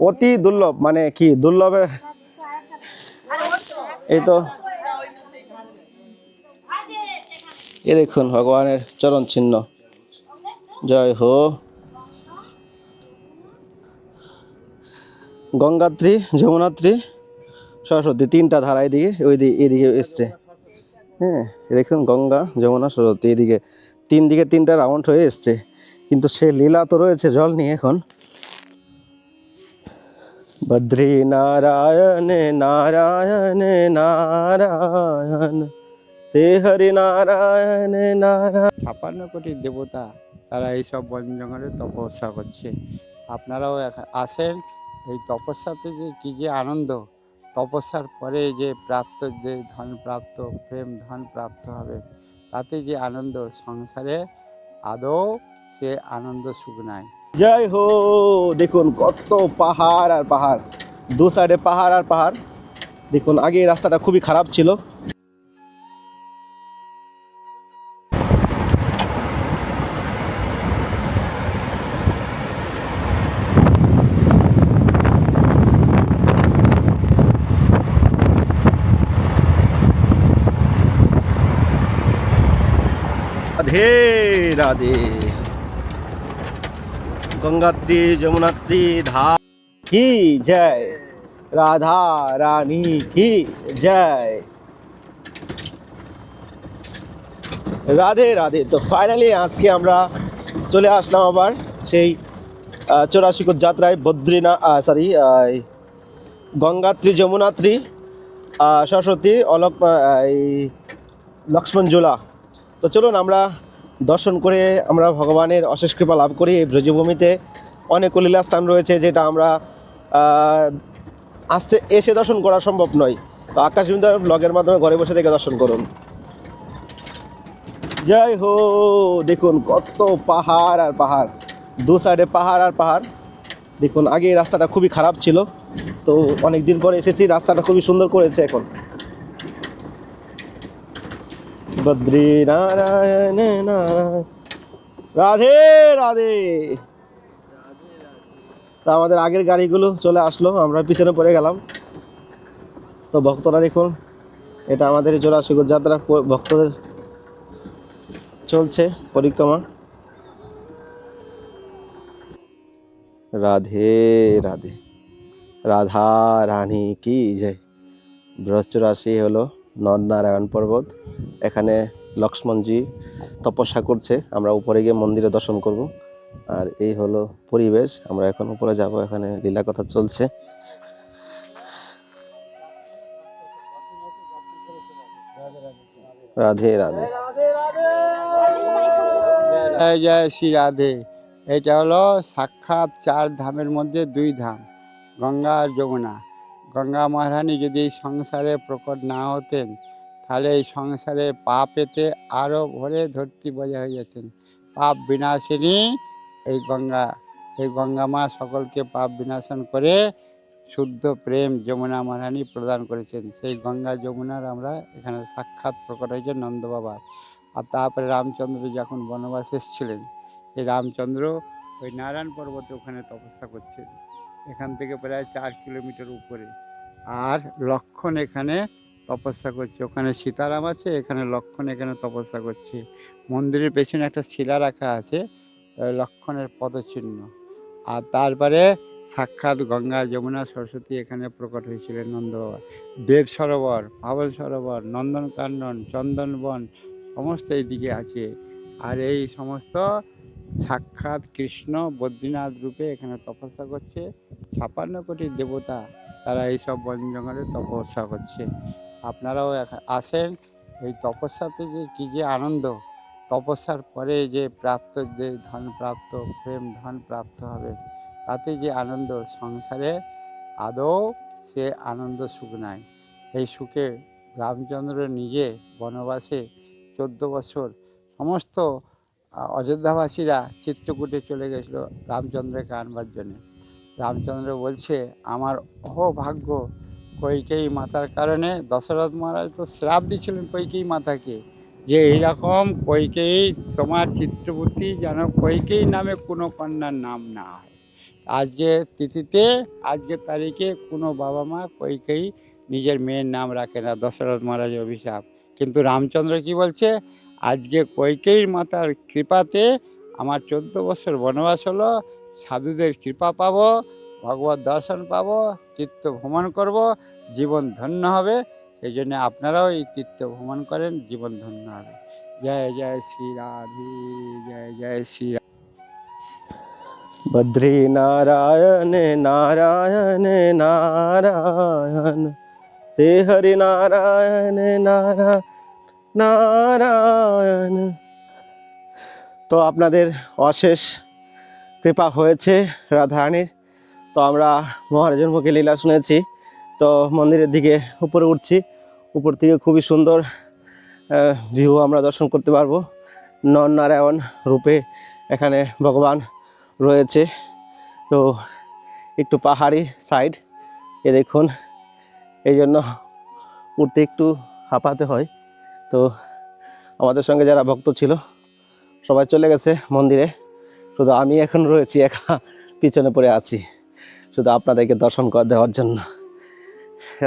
অতি দুর্লভ মানে কি দুর্লভের এই তো। এ দেখুন, ভগবানের চরণ চিহ্ন। জয় হো। গঙ্গাত্রী, যমুনাত্রী, সরস্বতী, তিনটা ধারা এদিকে ওই দিকে এদিকে এসছে। হ্যাঁ দেখুন, গঙ্গা, যমুনা, সরস্বতী, এদিকে। তিন দিকে তিনটা রাউন্ড হয়ে এসছে। কিন্তু সে লীলা তো রয়েছে জল নিয়ে এখন। বদ্রী নারায়ণ নারায়ণ। নারায়ণ শ্রী হরি নারায়ণ নারায়ণ। ছাপান্ন কোটি দেবতা তারা এইসব বন জঙ্গলে তপস্যা করছে। আপনারাও আসেন এই তপস্যাতে যে কী যে আনন্দ। তপস্যার পরে যে প্রাপ্ত, যে ধন প্রাপ্ত প্রেম ধন প্রাপ্ত হবে, তাতে যে আনন্দ সংসারে, আদৌ সে আনন্দ সুখ নাই। জয় হো। দেখুন কত পাহাড় আর পাহাড়। দু সাইডে পাহাড় আর পাহাড়। দেখুন, আগে রাস্তাটা খুবই খারাপ ছিল। রাধে রাধে। গঙ্গাত্রী, যমুনাত্রী, ধা কি জয়? রাধা রানী কি জয়? রাধে রাধে, তো ফাইনালি আজকে আমরা চলে আসলাম আবার সেই চৌরাশিকর যাত্রায় বদ্রীনা সরি গঙ্গাত্রী, যমুনাত্রী সরস্বতী, অলক লক্ষ্মণ জোলা। তো চলুন আমরা দর্শন করে আমরা ভগবানের অশেষ কৃপা লাভ করি। এই ব্রজভূমিতে অনেক লীলা স্থান রয়েছে যেটা আমরা আসতে এসে দর্শন করা সম্ভব নয়। তো আকাশ বিন্দু ব্লগের মাধ্যমে ঘরে বসে থেকে দর্শন করুন। জয় হো! দেখুন কত পাহাড় আর পাহাড়। দু সাইডে পাহাড় আর পাহাড়। দেখুন, আগে রাস্তাটা খুবই খারাপ ছিল। তো অনেক দিন পরে এসেছি, রাস্তাটা খুবই সুন্দর করেছে এখন। বদ্রী নারায়ণ নারায়ণ রাধে রাধে তা আমাদের আগের গাড়িগুলো চলে আসলো, আমরা পিছনে পড়ে গেলাম। তো ভক্তরা দেখুন, এটা আমাদের জোড়াশিগর যাত্রা ভক্তদের চলছে পরিক্রমা। রাধে রাধে। রাধা রানী কি জয়। বৃহস্পতি হলো। নরনারায়ণ পর্বত, এখানে লক্ষ্মণজি তপস্যা করছে। আমরা উপরে গিয়ে মন্দিরে দর্শন করব। আর এই হলো পরিবেশ। আমরা এখন উপরে যাব, এখানে লীলা কথা চলছে। রাধে রাধে। জয় জয় শ্রী রাধে। এটা হলো সাক্ষাৎ চার ধামের মধ্যে দুই ধাম, গঙ্গা আর যমুনা। গঙ্গা মহারানী যদি এই সংসারে প্রকট না হতেন, তাহলে এই সংসারে পা পেতে আরও ভরে ধরতি বজা হয়ে যেতেন পাপ বিনাশিনী এই গঙ্গা এই গঙ্গা মা সকলকে পাপ বিনাশন করে শুদ্ধ প্রেম যমুনা মহারানী প্রদান করেছেন। সেই গঙ্গা যমুনার আমরা এখানে সাক্ষাৎ প্রকট হয়েছে নন্দ বাবার আর তারপরে রামচন্দ্র যখন বনবাস এসেছিলেন এই রামচন্দ্র ওই নারায়ণ পর্বতে ওখানে তপস্যা করছেন। এখান থেকে প্রায় চার কিলোমিটার উপরে। আর লক্ষণ এখানে তপস্যা করছে। ওখানে সীতারাম আছে, এখানে লক্ষণ এখানে তপস্যা করছে। মন্দিরের পেছনে একটা শিলা রাখা আছে লক্ষণের পদচিহ্ন। আর তারপরে সাক্ষাৎ গঙ্গা, যমুনা, সরস্বতী এখানে প্রকট হয়েছিলেন নন্দ বাবা দেব সরোবর, পাবল সরোবর, নন্দনকানন, চন্দনবন, সমস্ত এইদিকে আছে। আর এই সমস্ত সাক্ষাৎ কৃষ্ণ বদ্রীনাথ রূপে এখানে তপস্যা করছে। ছাপান্ন কোটি দেবতা তারা এইসব বন জঙ্গলে তপস্যা করছে। আপনারাও আসেন, এই তপস্যাতে যে কী যে আনন্দ। তপস্যার পরে যে প্রাপ্ত যে ধন প্রাপ্ত প্রেম ধন প্রাপ্ত হবে, তাতে যে আনন্দ সংসারে, আদৌ সে আনন্দ সুখ নাই। এই সুখে রামচন্দ্র নিজে বনবাসে চোদ্দ বছর সমস্ত অযোধ্যাবাসীরা চিত্রকূটে চলে গেছিল রামচন্দ্রকে আনবার জন্যে রামচন্দ্র বলছে, আমার অভাগ্য কৈকেয়ী মাতার কারণে দশরথ মহারাজ তো শ্রাপ দিয়েছিলেন কৈকেয়ী মাতাকে যে এইরকম কৈকেয়ী তোমার চিত্রবর্তী যেন কৈকেয়ী নামে কোনো কন্যার নাম না হয়। আজকে তিথিতে আজকের তারিখে কোনো বাবা মা কইকেই নিজের মেয়ের নাম রাখে না দশরথ মহারাজের অভিশাপ। কিন্তু রামচন্দ্র কি বলছে আজকে কৈকেয়ীর মাতার কৃপাতে আমার চোদ্দ বছর বনবাস হলো, সাধুদের কৃপা পাবো, ভগবত দর্শন পাবো, চিত্ত ভ্রমণ করব, জীবন ধন্য হবে এই জন্য আপনারাও এই তীর্থ ভ্রমণ করেন, জীবন ধন্য হবে জয় জয় শ্রী রাধে, জয় জয় শ্রী। বদ্রী নারায়ণ নারায়ণ নারায়ণ, শ্রী হরি নারায়ণ নারায়ণ নারায়ণ। তো আপনাদের অশেষ কৃপা হয়েছে রাধারানীর। তো আমরা মহারাজের মুখে লীলা শুনেছি। তো মন্দিরের দিকে উপরে উঠছি। উপর থেকে খুবই সুন্দর ভিউ আমরা দর্শন করতে পারব। নর নারায়ণ রূপে এখানে ভগবান রয়েছে। তো একটু পাহাড়ি সাইড এ দেখুন। এই জন্য উঠতে একটু হাঁপাতে হয়। তো আমাদের সঙ্গে যারা ভক্ত ছিল, সবাই চলে গেছে মন্দিরে। শুধু আমি এখন রয়েছি, একা পিছনে পড়ে আছি। শুধু আপনাদেরকে দর্শন করে দেওয়ার জন্য।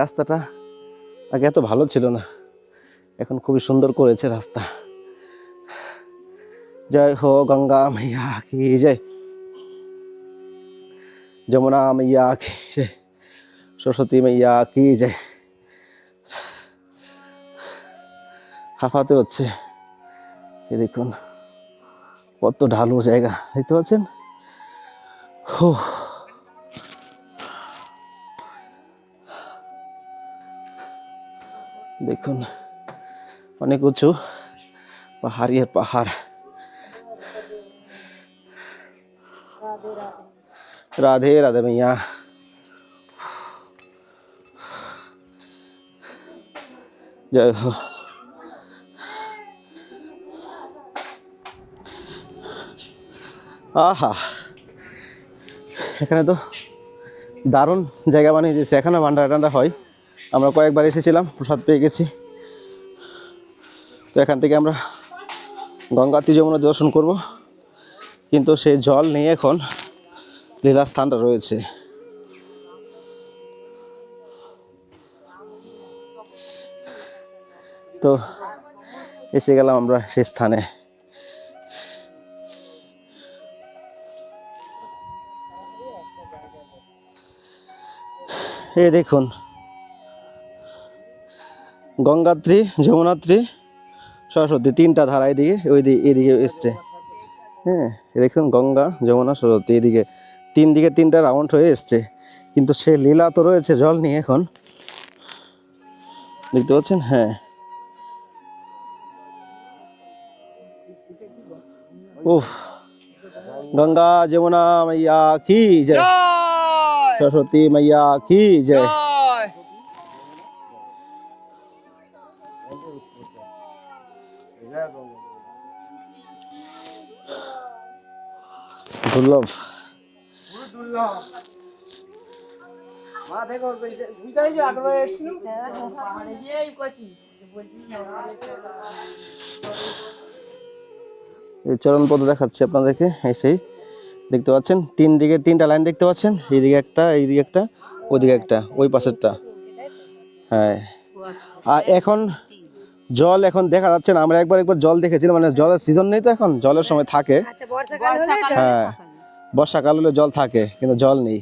রাস্তাটা আগে এত ভালো ছিল না, এখন খুবই সুন্দর করেছে রাস্তা। জয় হো গঙ্গা মাইয়া কি জয়। যমুনা মাইয়া কি জয়, সরস্বতী মাইয়া কি জয়। হাফাতে হচ্ছে। দেখুন, কত ঢালু জায়গা, দেখতে পাচ্ছেন? দেখুন, অনেক উঁচু পাহাড়ের পাহাড়। রাধে রাধে ভাইয়া জয় হোক। আহা। এখানে তো দারুণ জায়গা বানিয়ে দিয়েছে। এখানে ভান্ডারা টান্ডা হয়। আমরা কয়েকবার এসেছিলাম, প্রসাদ পেয়ে গেছি। তো এখান থেকে আমরা গঙ্গাতি যমুনা দর্শন করব। কিন্তু সেই জল নিয়ে এখন। লীলা স্থানটা রয়েছে। তো এসে গেলাম আমরা সেই স্থানে। এ দেখুন। গঙ্গাত্রী, যমুনাত্রী, সরস্বতী, তিনটা ধারা এদিকে ওই দিকে এদিকে এসছে। হ্যাঁ দেখুন গঙ্গা, যমুনা, সরস্বতী, এদিকে তিন দিকে তিনটা রাউন্ড হয়ে এসছে। কিন্তু সে লীলা তো রয়েছে জল নিয়ে এখন। দেখতে পাচ্ছেন? হ্যাঁ। উফ। গঙ্গা, যমুনা, মাইয়া, কি জয়। সরস্বতী মাইয়া কি জয়। দুর্লভ। চরণ পদ দেখাচ্ছি আপনাদেরকে এসেই। দেখতে পাচ্ছেন? তিন দিকে তিনটা লাইন দেখতে পাচ্ছেন? এইদিকে একটা এইদিকে একটা ওইদিকে একটা ওই পাশেরটা। হ্যাঁ। আর এখন জল এখন দেখা যাচ্ছে না আমরা একবার একবার জল দেখেছিলাম মানে জলের সিজন নেই তো এখন জলের সময় থাকে। আচ্ছা বর্ষাকাল হলে তো হ্যাঁ। বর্ষাকাল হলে জল থাকে কিন্তু জল নেই।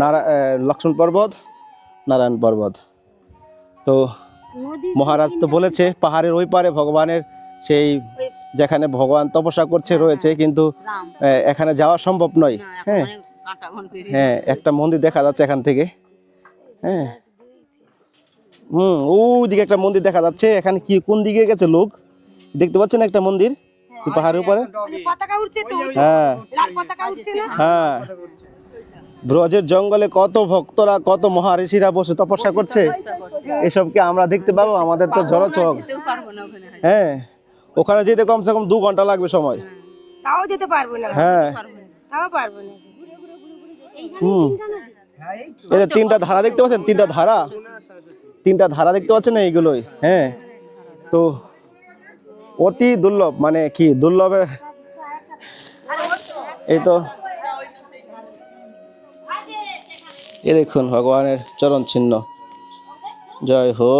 নারা লক্ষ্মণ পর্বত নারায়ণ পর্বত। তো মহারাজ তো বলেছে পাহাড়ের ওই পারে ভগবানের সেই যেখানে ভগবান তপস্যা করছে রয়েছে কিন্তু রাম। এখানে যাওয়া সম্ভব নয়। হ্যাঁ। হ্যাঁ একটা মন্দির দেখা যাচ্ছে এখান থেকে। হ্যাঁ। হুম ওইদিকে একটা মন্দির দেখা যাচ্ছে। এখানে কি কোন দিকে গেছে লোক? দেখতে পাচ্ছেন একটা মন্দির? পাহাড়ের উপরে? হ্যাঁ। লাল পতাকা উঠছে না? হ্যাঁ। ব্রজের জঙ্গলে কত ভক্তরা কত মহারিষিরা বসে তপস্যা করছে? এসবকে আমরা দেখতে পাবো? আমাদের তো জড় চোখ যেতেও পারব না ওখানে। হ্যাঁ। ওখানে যেতে কমসে কম দু ঘণ্টা লাগবে সময়। তাও যেতে পারব না। হ্যাঁ। তাও পারব না। হুম। এই যে তিনটা ধারা দেখতে পাচ্ছেন? তিনটা ধারা? তিনটা ধারা দেখতে পাচ্ছেন এইগুলোই? হ্যাঁ। তো অতি দুর্লভ মানে কি দুর্লভের এই তো। এ দেখুন ভগবানের চরণ চিহ্ন জয় হো।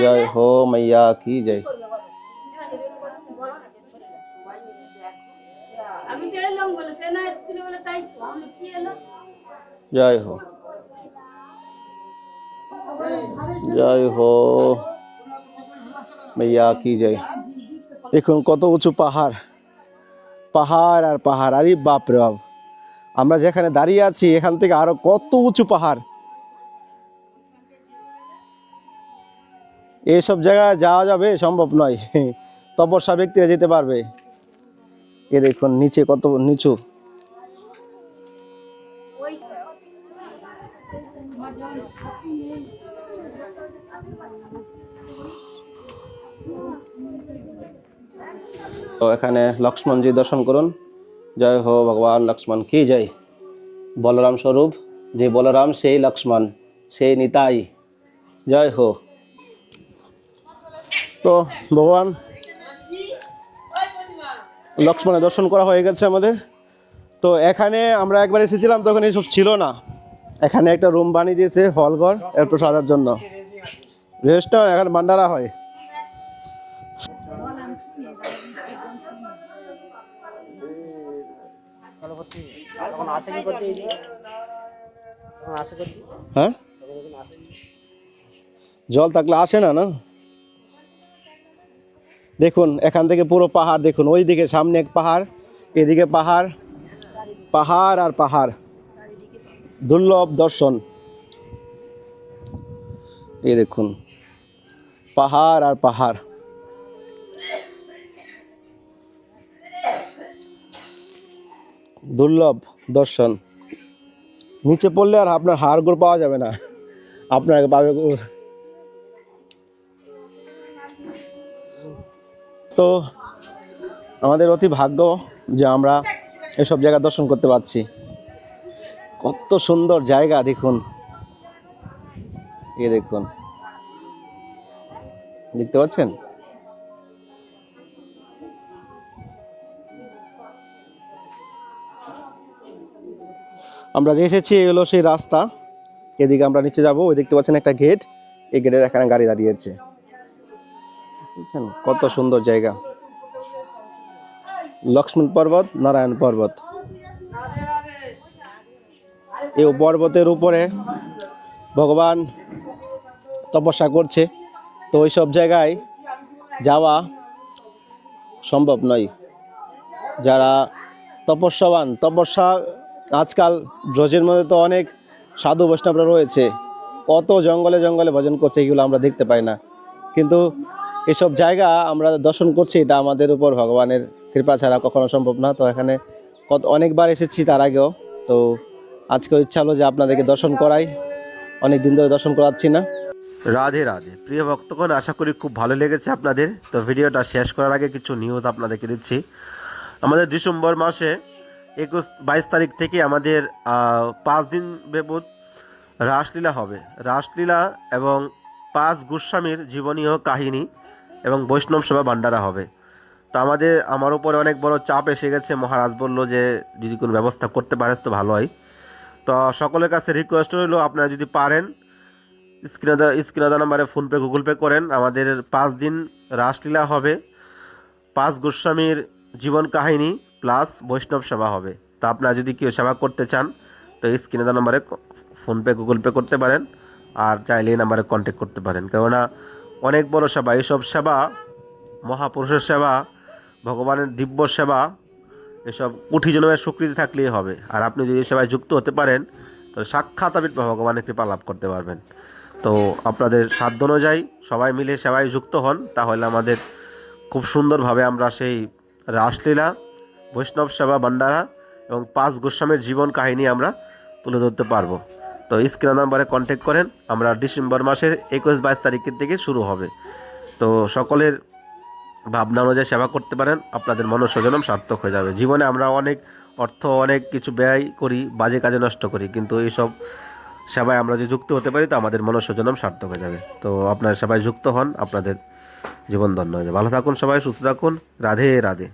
জয় হো মাইয়া কি জয়। জয় হো। জয় হো মাইয়া কি জয়। দেখুন কত উঁচু পাহাড়। পাহাড় আর পাহাড় আরে বাপ রে বাপ। আমরা যেখানে দাঁড়িয়ে আছি এখান থেকে আরও কত উঁচু পাহাড়। এইসব জায়গায় যাওয়া যাবে? সম্ভব নয়। তপস্যা ব্যক্তিরা যেতে পারবে। এ দেখুন, নিচে কত নিচু। তো এখানে লক্ষ্মণজি দর্শন করুন। জয় হো ভগবান, লক্ষ্মণ কি জয়। বলরাম স্বরূপ, যে বলরাম, সেই লক্ষ্মণ, সেই নিতাই। জয় হো। তো ভগবান লক্ষ্মণের দর্শন করা হয়ে গেছে আমাদের। তো এখানে আমরা একবার এসেছিলাম, তখন এইসব ছিল না। এখানে একটা রুম বানিয়ে দিয়েছে হল ঘর, এর প্রসাদের জন্য। রেস্টুরেন্ট এখানে ভান্ডারা হয়। হ্যাঁ? জল থাকলে আসে না না? দেখুন, এখান থেকে পুরো পাহাড় দেখুন ওই দিকে সামনে এক পাহাড়, এদিকে পাহাড় পাহাড় আর পাহাড়। দুর্লভ দর্শন। এই দেখুন, পাহাড় আর পাহাড়। দুর্লভ দর্শন। নিচে পড়লে আর আপনার হাড়গোড় পাওয়া যাবে না। আপনার পাবে তো আমাদের অতি ভাগ্য যে আমরা এসব জায়গা দর্শন করতে পারছি। কত সুন্দর জায়গা, দেখুন। এ দেখুন। দেখতে পাচ্ছেন? আমরা যে এসেছি, এই হলো সেই রাস্তা। এদিকে আমরা নিচে যাব। ওই দেখতে পাচ্ছেন একটা গেট এই গেটের এখানে গাড়ি দাঁড়িয়েছে কত সুন্দর জায়গা। লক্ষ্মণ পর্বত, নারায়ণ পর্বত। এই পর্বতের উপরে ভগবান তপস্যা করছে। তো ওই সব জায়গায় যাওয়া সম্ভব নয়। যারা তপস্যাবান, তপস্যা আজকাল ব্রজের মধ্যে তো অনেক সাধু বৈষ্ণবরা রয়েছে। কত জঙ্গলে জঙ্গলে ভজন করছে এগুলো আমরা দেখতে পাই না। কিন্তু এসব জায়গা আমরা দর্শন করছি, এটা আমাদের উপর ভগবানের কৃপা ছাড়া কখনো সম্ভব না। তো এখানে কত অনেকবার এসেছি তার আগেও। তো আজকে ইচ্ছা হলো যে আপনাদেরকে দর্শন করাই। অনেক দিন ধরে দর্শন করাচ্ছি না। রাধে রাধে। প্রিয় ভক্তগণ, আশা করি খুব ভালো লেগেছে আপনাদের। তো ভিডিওটা শেষ করার আগে কিছু নিউজ আপনাদেরকে দিচ্ছি। আমাদের ডিসেম্বর মাসে একুশ বাইশ তারিখ থেকে আমাদের পাঁচ দিন বেবুত রাসলীলা হবে। রাসলীলা এবং পাঁচ গোস্বামীর জীবনীয় কাহিনী এবং বৈষ্ণব সেবা ভান্ডারা হবে। তো আমাদের, আমার উপরে অনেক বড় চাপ এসে গেছে। মহারাজ বলল যে, যদি কোনো ব্যবস্থা করতে পারিস তো ভালো হয়। তো সকলের কাছে রিকোয়েস্ট রইল, আপনারা যদি পারেন স্ক্রিনে স্ক্রিনে নাম্বারে ফোনপে গুগল পে করেন। আমাদের পাঁচ দিন রাসলীলা হবে, পাঁচ গোস্বামীর জীবন কাহিনী প্লাস বৈষ্ণব সেবা হবে। তো আপনারা যদি কেউ সেবা করতে চান, তো এই স্ক্রিনে নাম্বারে ফোনপে গুগল পে করতে পারেন। আর চাইলে নাম্বারে কন্ট্যাক্ট করতে পারেন। কেননা অনেক বড় সেবা এইসব সেবা, মহাপুরুষের সেবা, ভগবানের দিব্য সেবা, এসব কোটি জন্মের স্বীকৃতি থাকলেই হবে। আর আপনি যদি সেবায় যুক্ত হতে পারেন তো সাক্ষাৎ আবির ভগবানের কৃপা লাভ করতে পারবেন। তো আপনাদের সাধ্য অনুযায়ী সবাই মিলে সেবায় যুক্ত হন, তাহলে আমাদের খুব সুন্দরভাবে আমরা সেই রাসলীলা, বৈষ্ণব সেবা, ভান্ডারা এবং পাঁচ গোস্বামীর জীবন কাহিনী আমরা তুলে ধরতে পারব। তো স্ক্রিন নাম্বারে কন্ট্যাক্ট করেন, আমরা ডিসেম্বর মাসের একুশ বাইশ তারিখের থেকে শুরু হবে। তো সকলের ভাবনা অনুযায়ী সেবা করতে পারেন, আপনাদের মনুষ্যজনম সার্থক হয়ে যাবে। জীবনে আমরা অনেক অর্থ, অনেক কিছু ব্যয় করি, বাজে কাজে নষ্ট করি, কিন্তু এইসব সেবায় আমরা যদি যুক্ত হতে পারি, তো আমাদের মনুষ্যজনম সার্থক হয়ে যাবে। তো আপনারা সবাই যুক্ত হন, আপনাদের জীবন ধন্য হয়ে যাবে। ভালো থাকুন সবাই, সুস্থ থাকুন। রাধে রাধে।